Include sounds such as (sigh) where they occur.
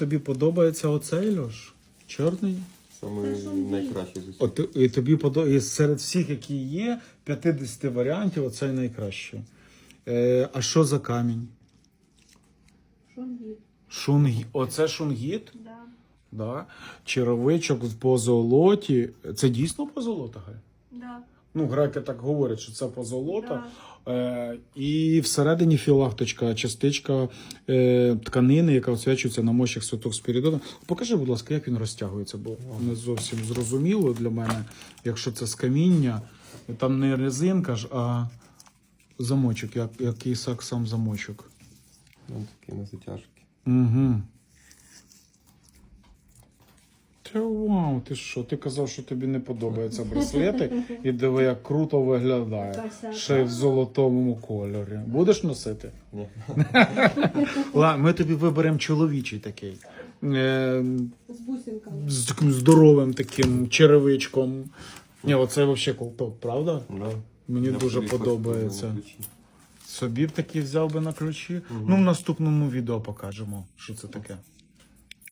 тобі подобається оцей Льош? Чорний? Саме найкраще з усіх. От і тобі подобається серед всіх, які є, 50 варіантів, оцей найкращий. Е, а що за камінь? Шунгіт. Шунгі... Оце шунгіт? Да. Да. Черевичок в позолоті. Це дійсно позолота? Галь? Да. Ну, греки так говорять, що це позолота. Да. Е, і всередині філакточка, частичка е, тканини, яка освячується на мощах святого Спірідона. Покажи, будь ласка, як він розтягується, бо не зовсім зрозуміло для мене, якщо це з каміння. Там не резинка ж, а замочок, як, як Ісак сам замочок. Ну, такі на затяжки. Угу. Та вау, ти що? Ти казав, що тобі не подобаються браслети, (laughs) і диви, як круто виглядає. Ще й в золотому кольорі. Будеш носити? Ні. (laughs) Ладно, ми тобі виберемо чоловічий такий. Е, З бусинками. з таким здоровим таким черевичком. Ні, оце взагалі колтоп, правда? Мені дуже подобається. Собі б такий взяв би на ключі. Ну, в наступному відео покажемо, що це таке.